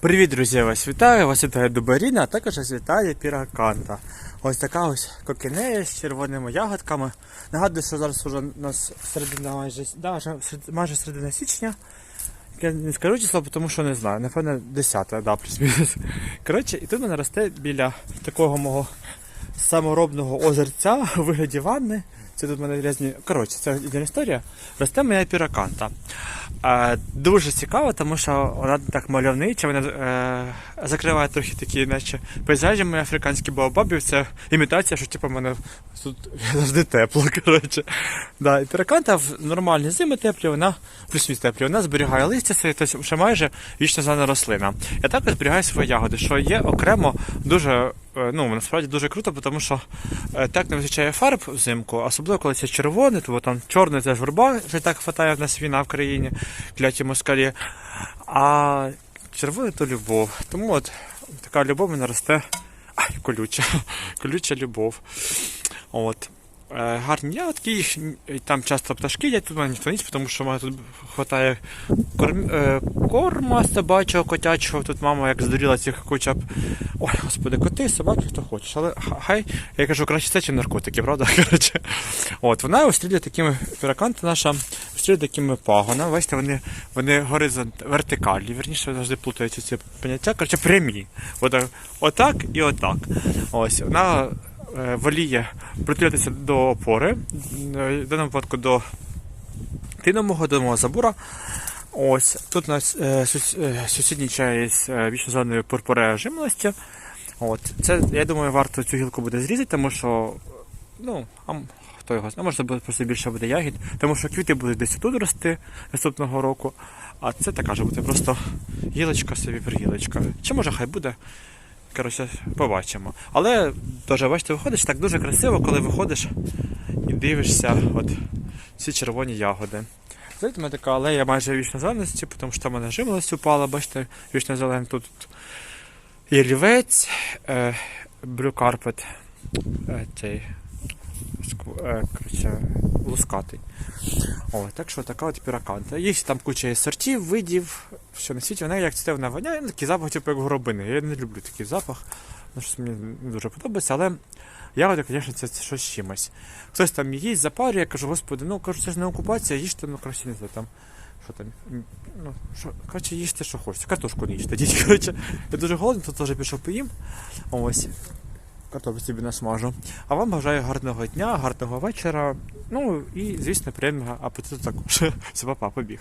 Привіт, друзі! Вас вітаю! Вас вітає Дубаріна, а також вас вітає Піраканта. Ось така ось кокінея з червоними ягодками. Нагадую, що зараз вже у нас середина майже, да, майже середина січня. Я не скажу число, тому що не знаю. Напевно, 10, да, плюс-мінус. Коротше, і тут мене росте біля такого мого саморобного озерця у вигляді ванни. Це тут в мене різні. Коротше, це інша історія. Росте моя піраканта. Дуже цікаво, тому що вона так мальовнича, вона е, закриває трохи такі, наче пейзажі мої африканські baobabів. Це імітація, що типу, в мене тут завжди тепло. Коротше. Да, і піраканта в нормальні зими теплі, вона плюс-мінус теплі, вона зберігає листя своє, тобто ще майже вічно зелена рослина. Я також зберігаю свої ягоди, що є окремо дуже, ну насправді дуже круто, тому що е, так не вистачає фарб взимку, особливо коли це червоний, то там чорний це журба, вже так хватає в нас війна в країні, кляті москалі. А червоний то любов. Тому от така любов мене росте. Ай, колюча, колюча любов. От. Е, гарні ягодки, там часто пташки їдять, тут мене ніхто ніч, тому що мене тут вистачає корм, е, корма собачого, котячого. Тут мама як здуріла цих куча. Ой, господи, коти, собаки, хто хочеш. Але хай, я кажу, краще це, чим наркотики, правда? Коротше. От, вона острілює такими піраканта наша, острілює такими пагонами. Бачите, вони, вони горизонт, вертикальні, верніше завжди плутаються ці поняття. Коротше, прямі. От, отак і отак. Ось, вона воліє притулятися до опори, е, в даному випадку до тину мого до мого забура. Ось тут у нас е, сус- е, сусіднічає з е, вічнозонною пурпурея жимолості. От, це, я думаю, варто цю гілку буде зрізати, тому що, ну, а хто його знає, може просто більше буде ягід, тому що квіти будуть десь тут рости наступного року. А це така ж буде просто гілочка собі пригілочка. Чи може хай буде. Коротше, побачимо. Але дуже, бачите, виходиш так дуже красиво, коли виходиш і дивишся от ці червоні ягоди. Знаєте, у мене така алея майже вічно зеленості, тому що там мене жимолость упала, бачите, вічно зелена тут є лівець, е, брюкарпет, е, цей е, коротше, лускатий. О, так що така от піраканта. Є там куча сортів, видів, що на світі, вона як цвіте, вона воняє, такий запах, типу як горобини. Я не люблю такий запах, ну, щось мені не дуже подобається, але ягоди, звісно, це, це щось чимось. Хтось там їсть, запарює, я кажу, господи, ну кажу, це ж не окупація, їжте, ну краще не знаю, там. Що там? Ну, що, коротше, їжте, що хочете. Картошку не їжте, діть, коротше. Я дуже голодний, тут теж пішов поїм. Ось. Картоплю собі насмажу. А вам бажаю гарного дня, гарного вечора. Ну і, звісно, приємного апетиту також. Все, папа, побіг.